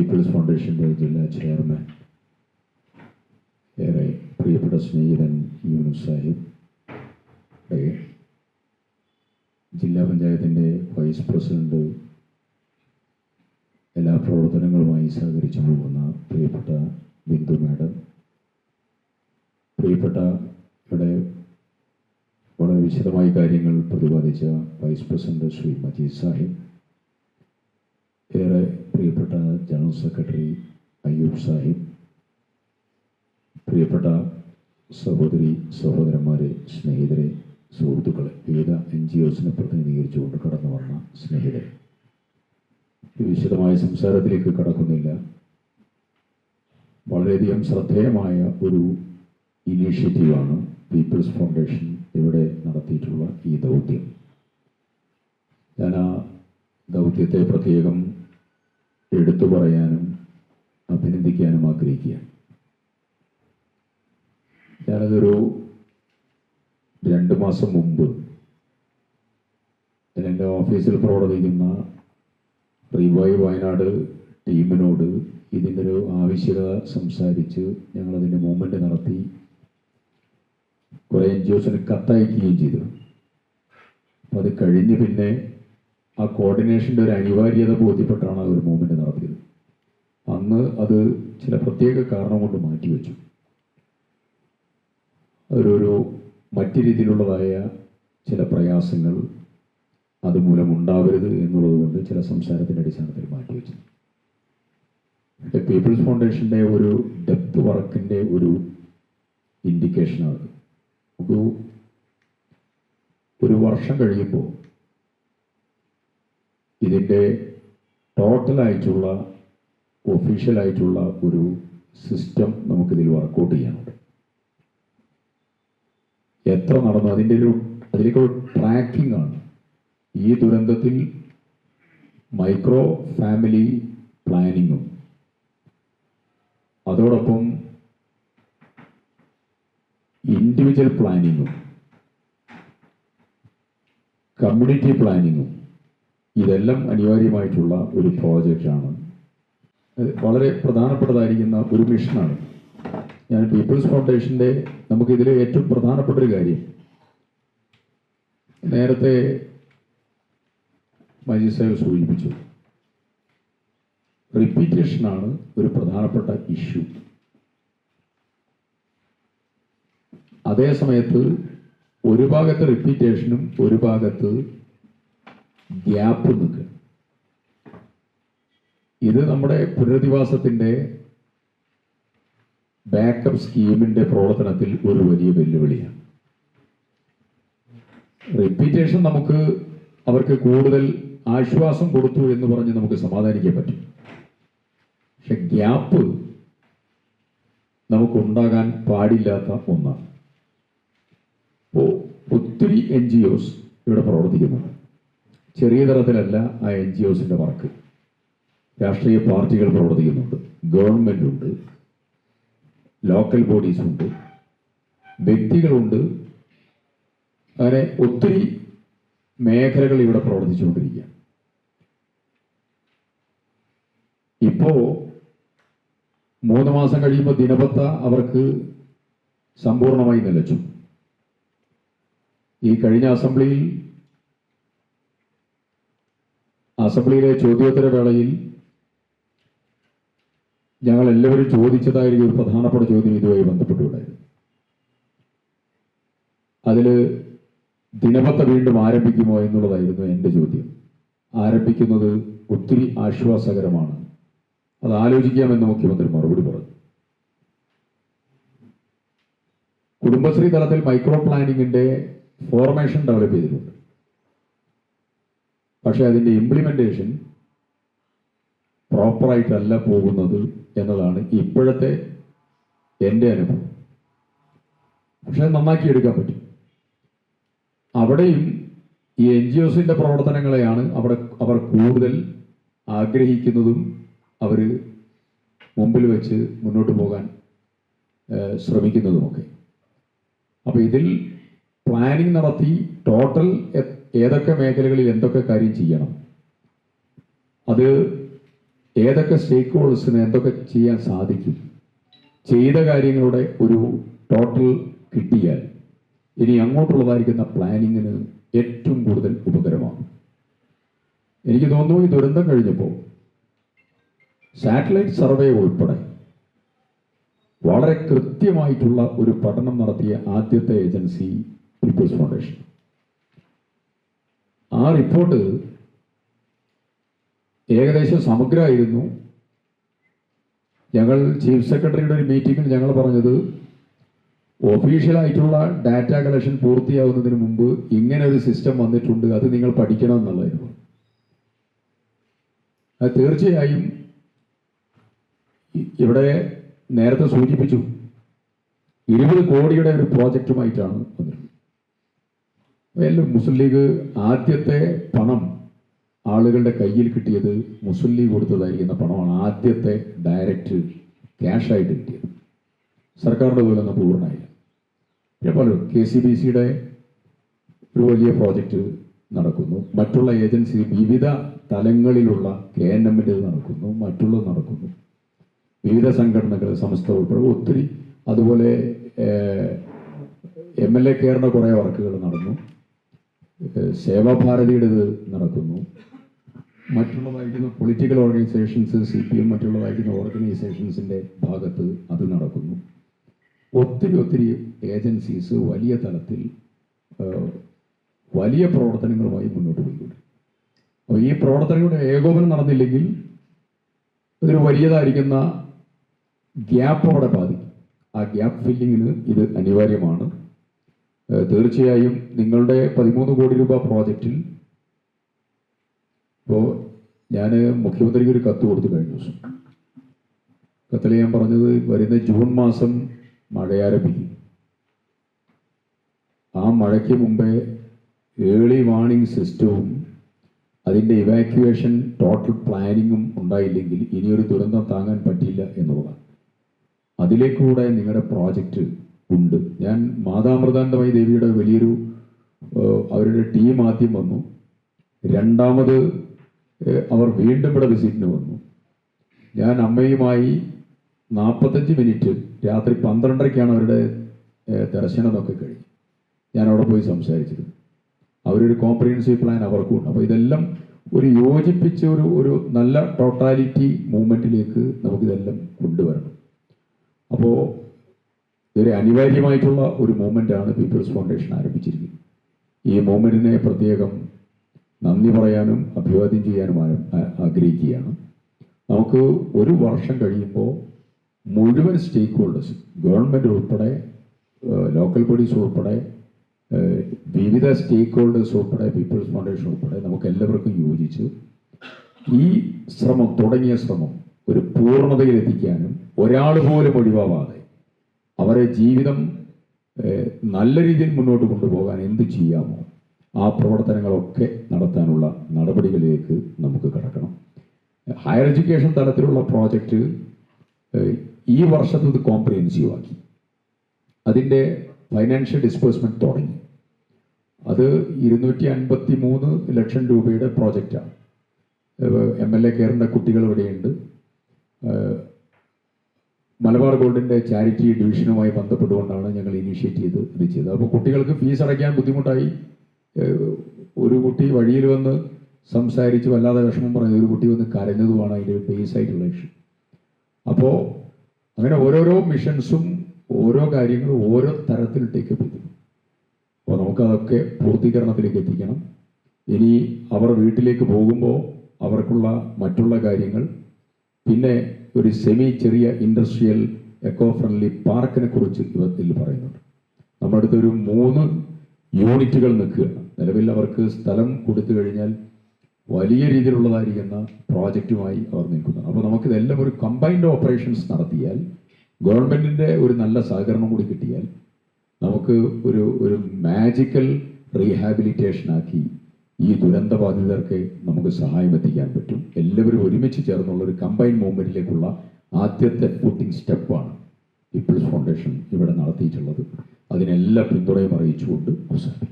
People's ഫൗണ്ടേഷന്റെ ജില്ലാ chairman. ഏറെ പ്രിയപ്പെട്ട സ്നേഹിതൻ യൂനുസ് സാഹിബ്. ജില്ലാ പഞ്ചായത്തിന്റെ വൈസ് പ്രസിഡന്റ് എല്ലാ പ്രവർത്തനങ്ങളുമായി സഹകരിച്ചു പോകുന്ന പ്രിയപ്പെട്ട ബിന്ദു മാഡം. പ്രിയപ്പെട്ട ഇവിടെ വളരെ വിശദമായി കാര്യങ്ങൾ പ്രതിപാദിച്ച വൈസ് പ്രസിഡന്റ് ശ്രീ മജീദ് സാഹിബ്. ഏറെ ജനറൽ സെക്രട്ടറി അയ്യൂബ് സാഹിബ് പ്രിയപ്പെട്ട സഹോദരി സഹോദരന്മാരെ സ്നേഹിതരെ സുഹൃത്തുക്കളെ വിവിധ എൻ ജി ഒസിനെ പ്രതിനിധീകരിച്ചുകൊണ്ട് കടന്നു വന്ന സ്നേഹിതരെ. വിശദമായ സംസാരത്തിലേക്ക് കടക്കുന്നില്ല. വളരെയധികം ശ്രദ്ധേയമായ ഒരു ഇനീഷ്യേറ്റീവാണ് പീപ്പിൾസ് ഫൗണ്ടേഷൻ ഇവിടെ നടത്തിയിട്ടുള്ള ഈ ദൗത്യം. ഞാൻ ആ ദൗത്യത്തെ പ്രത്യേകം എടുത്തു പറയാനും അഭിനന്ദിക്കാനും ആഗ്രഹിക്കുകയാണ്. ഞാനതൊരു രണ്ട് മാസം മുമ്പ് എന്റെ ഓഫീസിൽ പ്രവർത്തിക്കുന്ന റിവൈവ് വയനാട് ടീമിനോട് ഇതിന്റെ ഒരു ആവശ്യകത സംസാരിച്ച് ഞങ്ങളതിന്റെ മൂവ്മെന്റ് നടത്തി. കുറേ എൻ ജി ഒസിന് കത്തയക്കുകയും ചെയ്തു. അത് കഴിഞ്ഞ് പിന്നെ ആ കോർഡിനേഷന്റെ ഒരു അനിവാര്യത ബോധ്യപ്പെട്ടാണ് ആ ഒരു മൂവ്മെന്റ് നടത്തിയത്. അന്ന് അത് ചില പ്രത്യേക കാരണം കൊണ്ട് മാറ്റിവെച്ചു. അതൊരു മറ്റു രീതിയിലുള്ളതായ ചില പ്രയാസങ്ങൾ അതുമൂലം ഉണ്ടാവരുത് എന്നുള്ളത് കൊണ്ട് ചില സംസാരത്തിന്റെ അടിസ്ഥാനത്തിൽ മാറ്റിവെച്ചു. പീപ്പിൾസ് ഫൗണ്ടേഷന്റെ ഒരു ഡെപ്ത് വർക്കിന്റെ ഒരു ഇൻഡിക്കേഷനാണ് നമുക്ക് ഒരു വർഷം കഴിയുമ്പോൾ ഇതിന്റെ ടോട്ടലായിട്ടുള്ള ഒഫീഷ്യലായിട്ടുള്ള ഒരു സിസ്റ്റം നമുക്കിതിൽ വർക്കൗട്ട് ചെയ്യാനുണ്ട്. എത്ര നടന്നു? അതിന്റെ ഒരു അതിലേക്കൊരു ട്രാക്കിംഗ് ആണ്. ഈ ദുരന്തത്തിൽ മൈക്രോ ഫാമിലി പ്ലാനിങ്ങും. അതോടൊപ്പം ഇൻഡിവിജ്വൽ പ്ലാനിങ്ങും. കമ്മ്യൂണിറ്റി പ്ലാനിങ്ങും. ഇതെല്ലാം അനിവാര്യമായിട്ടുള്ള ഒരു പ്രോജക്റ്റാണ്. വളരെ പ്രധാനപ്പെട്ടതായിരിക്കുന്ന ഒരു മിഷനാണ്. ഞാൻ പീപ്പിൾസ് ഫൗണ്ടേഷന്റെ നമുക്കിതിൽ ഏറ്റവും പ്രധാനപ്പെട്ട ഒരു കാര്യം. നേരത്തെ സാഹിബ് സൂചിപ്പിച്ചു. റിപ്പീറ്റേഷനാണ് ഒരു പ്രധാനപ്പെട്ട ഇഷ്യൂ. അതേ സമയത്ത് ഒരു ഭാഗത്ത് റിപ്പീറ്റേഷനും ഒരു ഭാഗത്ത് ഗ്യാപ്പ് നിൽക്കുക. ഇത് നമ്മുടെ പുനരധിവാസത്തിന്റെ ബാക്കപ്പ് സ്കീമിന്റെ പ്രവർത്തനത്തിൽ ഒരു വലിയ വെല്ലുവിളിയാണ്. റിപ്പീറ്റേഷൻ നമുക്ക് അവർക്ക് കൂടുതൽ ആശ്വാസം കൊടുത്തു എന്ന് പറഞ്ഞ് നമുക്ക് സമാധാനിക്കാൻ പറ്റും. പക്ഷെ ഗ്യാപ്പ് നമുക്കുണ്ടാകാൻ പാടില്ലാത്ത ഒന്നാണ്. ഒത്തിരി എൻ ജി ഒസ് ഇവിടെ പ്രവർത്തിക്കുന്നുണ്ട്. ചെറിയ തരത്തിലല്ല ആ എൻ ജി ഒസിന്റെ വർക്ക്. രാഷ്ട്രീയ പാർട്ടികൾ പ്രവർത്തിക്കുന്നുണ്ട്. ഗവൺമെന്റ് ഉണ്ട് ലോക്കൽ ബോഡീസ് ഉണ്ട് വ്യക്തികളുണ്ട്. അങ്ങനെ ഒത്തിരി മേഖലകൾ ഇവിടെ പ്രവർത്തിച്ചുകൊണ്ടിരിക്കുക ഇപ്പോ മൂന്ന് മാസം കഴിയുമ്പോൾ ദിനപത്ത അവർക്ക് സമ്പൂർണമായി നിലച്ചു. ഈ കഴിഞ്ഞ അസംബ്ലിയിൽ അസംബ്ലിയിലെ ചോദ്യോത്തര വേളയിൽ ഞങ്ങൾ എല്ലാവരും ചോദിച്ചതായിരിക്കും ഒരു പ്രധാനപ്പെട്ട ചോദ്യം ഇതുമായി ബന്ധപ്പെട്ടുണ്ടായിരുന്നു അതിൽ ദിനപത്ത വീണ്ടും ആരംഭിക്കുമോ എന്നുള്ളതായിരുന്നു എന്റെ ചോദ്യം. ആരംഭിക്കുന്നത് ഒത്തിരി ആശ്വാസകരമാണ്. അത് ആലോചിക്കാമെന്ന് മുഖ്യമന്ത്രി മറുപടി പറഞ്ഞു. കുടുംബശ്രീ തലത്തിൽ മൈക്രോ പ്ലാനിങ്ങിന്റെ ഫോർമേഷൻ ഡെവലപ്പ് ചെയ്തിട്ടുണ്ട്. പക്ഷേ അതിന്റെ ഇംപ്ലിമെന്റേഷൻ പ്രോപ്പറായിട്ടല്ല പോകുന്നത് എന്നതാണ് ഇപ്പോഴത്തെ എന്റെ അനുഭവം. പക്ഷെ നന്നാക്കി എടുക്കാൻ പറ്റും. അവിടെയും ഈ എൻ ജി ഒസിന്റെ പ്രവർത്തനങ്ങളെയാണ് അവിടെ അവർ കൂടുതൽ ആഗ്രഹിക്കുന്നതും അവർ മുമ്പിൽ വെച്ച് മുന്നോട്ട് പോകാൻ ശ്രമിക്കുന്നതുമൊക്കെ. അപ്പോൾ ഇതിൽ പ്ലാനിങ് നടത്തി ടോട്ടൽ ഏതൊക്കെ മേഖലകളിൽ എന്തൊക്കെ കാര്യം ചെയ്യണം? അത് ഏതൊക്കെ സ്റ്റേക്ക് ഹോൾഡേഴ്സിന് എന്തൊക്കെ ചെയ്യാൻ സാധിക്കും? ചെയ്ത കാര്യങ്ങളുടെ ഒരു ടോട്ടൽ കിട്ടിയാൽ ഇനി അങ്ങോട്ടുള്ളതായിരിക്കുന്ന പ്ലാനിങ്ങിന് ഏറ്റവും കൂടുതൽ ഉപകരമാണ്. എനിക്ക് തോന്നുന്നു ഈ ദുരന്തം കഴിഞ്ഞപ്പോൾ സാറ്റലൈറ്റ് സർവേ ഉൾപ്പെടെ വളരെ കൃത്യമായിട്ടുള്ള ഒരു പഠനം നടത്തിയ ആദ്യത്തെ ഏജൻസി പീപ്പിൾസ് ഫൗണ്ടേഷൻ ആ റിപ്പോർട്ട് ഏകദേശം സമഗ്രമായിരുന്നു. ഞങ്ങൾ ചീഫ് സെക്രട്ടറിയുടെ ഒരു മീറ്റിങ്ങിൽ ഞങ്ങൾ പറഞ്ഞത് ഒഫീഷ്യലായിട്ടുള്ള ഡാറ്റ കളക്ഷൻ പൂർത്തിയാവുന്നതിന് മുമ്പ് ഇങ്ങനെ ഒരു സിസ്റ്റം വന്നിട്ടുണ്ട് അത് നിങ്ങൾ പഠിക്കണം എന്നുള്ളതായിരുന്നു. അത് തീർച്ചയായും ഇവിടെ നേരത്തെ സൂചിപ്പിച്ചു ഇരുപത് കോടിയുടെ ഒരു പ്രോജക്റ്റുമായിട്ടാണ് വന്നിട്ടുള്ളത്. എല്ലാം മുസ്ലിം ലീഗ് ആദ്യത്തെ പണം ആളുകളുടെ കയ്യിൽ കിട്ടിയത് മുസ്ലിം ലീഗ് കൊടുത്തതായിരിക്കുന്ന പണമാണ് ആദ്യത്തെ ഡയറക്റ്റ് ക്യാഷായിട്ട് കിട്ടിയത്. സർക്കാരിന്റെ പോലൊന്നും പൂർണമായില്ല. പിന്നെ പലരും കെ സി ബി സിയുടെ ഒരു വലിയ പ്രോജക്റ്റ് നടക്കുന്നു. മറ്റുള്ള ഏജൻസി വിവിധ തലങ്ങളിലുള്ള കെ എൻ എമ്മിന്റെ നടക്കുന്നു മറ്റുള്ളത് നടക്കുന്നു. വിവിധ സംഘടനകൾ സംസ്ഥ ഉൾപ്പെടെ ഒത്തിരി. അതുപോലെ എം എൽ എ കെയറിന്റെ കുറേ വർക്കുകൾ നടന്നു. സേവാഭാരതിയുടേത് നടക്കുന്നു. മറ്റുള്ള വായിക്കുന്ന political organisations C P M മറ്റുള്ള വായിക്കുന്ന ഓർഗനൈസേഷൻസിന്റെ ഭാഗത്ത് അത് നടക്കുന്നു. ഒത്തിരി ഒത്തിരി ഏജൻസീസ് വലിയ തലത്തിൽ വലിയ പ്രവർത്തനങ്ങളുമായി മുന്നോട്ട് പോയിക്കൊണ്ട് അപ്പോൾ ഈ പ്രവർത്തനങ്ങളുടെ ഏകോപനം നടന്നില്ലെങ്കിൽ ഇതൊരു വലിയതായിരിക്കുന്ന ഗ്യാപ്പ് അവിടെ ബാധിക്കും. ആ ഗ്യാപ്പ് ഫില്ലിങ്ങിന് ഇത് അനിവാര്യമാണ്. തീർച്ചയായും നിങ്ങളുടെ പതിമൂന്ന് കോടി രൂപ പ്രോജക്റ്റിൽ ഇപ്പോൾ ഞാൻ മുഖ്യമന്ത്രിക്ക് ഒരു കത്ത് കൊടുത്തു കഴിഞ്ഞ ദിവസം. കത്തിൽ ഞാൻ പറഞ്ഞത് വരുന്ന ജൂൺ മാസം മഴ ആരംഭിക്കും. ആ മഴയ്ക്ക് മുമ്പേ ഏർലി വാർണിംഗ് സിസ്റ്റവും അതിന്റെ ഇവാക്യുവേഷൻ ടോട്ടൽ പ്ലാനിങ്ങും ഉണ്ടായില്ലെങ്കിൽ ഇനിയൊരു ദുരന്തം താങ്ങാൻ പറ്റില്ല എന്നുള്ളതാണ്. അതിലേക്കൂടെ നിങ്ങളുടെ പ്രോജക്റ്റ് ഉണ്ട്. ഞാൻ മാതാമൃതാനന്ദമയി ദേവിയുടെ വലിയൊരു അവരുടെ ടീം ആദ്യം വന്നു. രണ്ടാമത് അവർ വീണ്ടും ഇവിടെ വിസിറ്റിന് വന്നു. ഞാൻ അമ്മയുമായി നാൽപ്പത്തഞ്ച് മിനിറ്റ് രാത്രി പന്ത്രണ്ടരയ്ക്കാണ് അവരുടെ ദർശനം ദർശനമൊക്കെ കഴിഞ്ഞു. ഞാൻ അവിടെ പോയി സംസാരിച്ചിരുന്നു. അവരൊരു കോംപ്രിഹെൻസീവ് പ്ലാൻ അവർക്കും ഉണ്ട്. അപ്പോൾ ഇതെല്ലാം ഒരു യോജിപ്പിച്ച ഒരു ഒരു നല്ല ടോട്ടാലിറ്റി മൂവ്മെന്റിലേക്ക് നമുക്കിതെല്ലാം കൊണ്ടുവരണം. അപ്പോൾ ഇതൊരു അനിവാര്യമായിട്ടുള്ള ഒരു മൂവ്മെന്റാണ് പീപ്പിൾസ് ഫൗണ്ടേഷൻ ആരംഭിച്ചിരിക്കുന്നത്. ഈ മൂവ്മെന്റിനെ പ്രത്യേകം നന്ദി പറയാനും അഭിവാദ്യം ചെയ്യാനും ആഗ്രഹിക്കുകയാണ്. നമുക്ക് ഒരു വർഷം കഴിയുമ്പോൾ മുഴുവൻ സ്റ്റേക്ക് ഹോൾഡേഴ്സ് ഗവൺമെന്റ് ഉൾപ്പെടെ ലോക്കൽ ബോഡീസ് ഉൾപ്പെടെ വിവിധ സ്റ്റേക്ക് ഹോൾഡേഴ്സ് ഉൾപ്പെടെ പീപ്പിൾസ് ഫൗണ്ടേഷൻ ഉൾപ്പെടെ നമുക്ക് എല്ലാവർക്കും യോജിച്ച് ഈ ശ്രമം തുടങ്ങിയ ശ്രമം ഒരു പൂർണതയിലെത്തിക്കാനും ഒരാൾ പോലും ഒഴിവാവാതെ അവരെ ജീവിതം നല്ല രീതിയിൽ മുന്നോട്ട് കൊണ്ടുപോകാൻ എന്ത് ചെയ്യാമോ ആ പ്രവർത്തനങ്ങളൊക്കെ നടത്താനുള്ള നടപടികളിലേക്ക് നമുക്ക് കടക്കണം. ഹയർ എഡ്യൂക്കേഷൻ തലത്തിലുള്ള പ്രോജക്റ്റ് ഈ വർഷത്തെ ഇത് കോംപ്രിഹെൻസീവ് ആക്കി അതിന്റെ ഫൈനാൻഷ്യൽ ഡിസ്ബേഴ്സ്മെന്റ് തുടങ്ങി. അത് ഇരുന്നൂറ്റി അൻപത്തി മൂന്ന് ലക്ഷം രൂപയുടെ പ്രോജക്റ്റാണ്. എം എൽ എ കെയറിന്റെ കുട്ടികൾ ഇവിടെയുണ്ട്. മലബാർ ഗോൾഡിന്റെ ചാരിറ്റി ഡിവിഷനുമായി ബന്ധപ്പെട്ടുകൊണ്ടാണ് ഞങ്ങൾ ഇനീഷ്യേറ്റ് ചെയ്ത് ഇത് ചെയ്തത്. അപ്പോൾ കുട്ടികൾക്ക് ഫീസ് അടയ്ക്കാൻ ബുദ്ധിമുട്ടായി. ഒരു കുട്ടി വഴിയിൽ വന്ന് സംസാരിച്ച് വല്ലാതെ വിഷമം പറഞ്ഞു ഒരു കുട്ടി വന്ന് കരഞ്ഞതുമാണ് അതിന്റെ ബേസ് ആയിട്ടുള്ള ഇഷ്യൂ അപ്പോൾ അങ്ങനെ ഓരോരോ മിഷൻസും ഓരോ കാര്യങ്ങളും ഓരോ തരത്തിൽ ടേക്കപ്പ് ചെയ്തു. അപ്പോൾ നമുക്കതൊക്കെ പൂർത്തീകരണത്തിലേക്ക് എത്തിക്കണം. ഇനി അവർ വീട്ടിലേക്ക് പോകുമ്പോൾ അവർക്കുള്ള മറ്റുള്ള കാര്യങ്ങൾ പിന്നെ ഒരു സെമി ചെറിയ ഇൻഡസ്ട്രിയൽ എക്കോ ഫ്രണ്ട്ലി പാർക്കിനെ കുറിച്ച് ഇതിൽ പറയുന്നുണ്ട്. നമ്മുടെ അടുത്ത് ഒരു മൂന്ന് യൂണിറ്റുകൾ നിൽക്കുകയാണ് നിലവിൽ അവർക്ക് സ്ഥലം കൊടുത്തു കഴിഞ്ഞാൽ വലിയ രീതിയിലുള്ളതായിരിക്കുന്ന പ്രോജക്റ്റുമായി അവർ നിൽക്കുന്നു. അപ്പോൾ നമുക്കിതെല്ലാം ഒരു കമ്പൈൻഡ് ഓപ്പറേഷൻസ് നടത്തിയാൽ ഗവൺമെന്റിന്റെ ഒരു നല്ല സഹകരണം കൂടി കിട്ടിയാൽ നമുക്ക് ഒരു ഒരു മാജിക്കൽ റീഹാബിലിറ്റേഷനാക്കി ഈ ദുരന്ത ബാധിതർക്ക് നമുക്ക് സഹായം എത്തിക്കാൻ പറ്റും. എല്ലാവരും ഒരുമിച്ച് ചേർന്നുള്ള ഒരു കമ്പൈൻ മൂവ്മെന്റിലേക്കുള്ള ആദ്യത്തെ ഫുട്ടിംഗ് സ്റ്റെപ്പാണ് പീപ്പിൾസ് ഫൗണ്ടേഷൻ ഇവിടെ നടത്തിയിട്ടുള്ളത്. അതിനെല്ലാം പിന്തുണയും അറിയിച്ചുകൊണ്ട് അവസാനിപ്പിക്കും.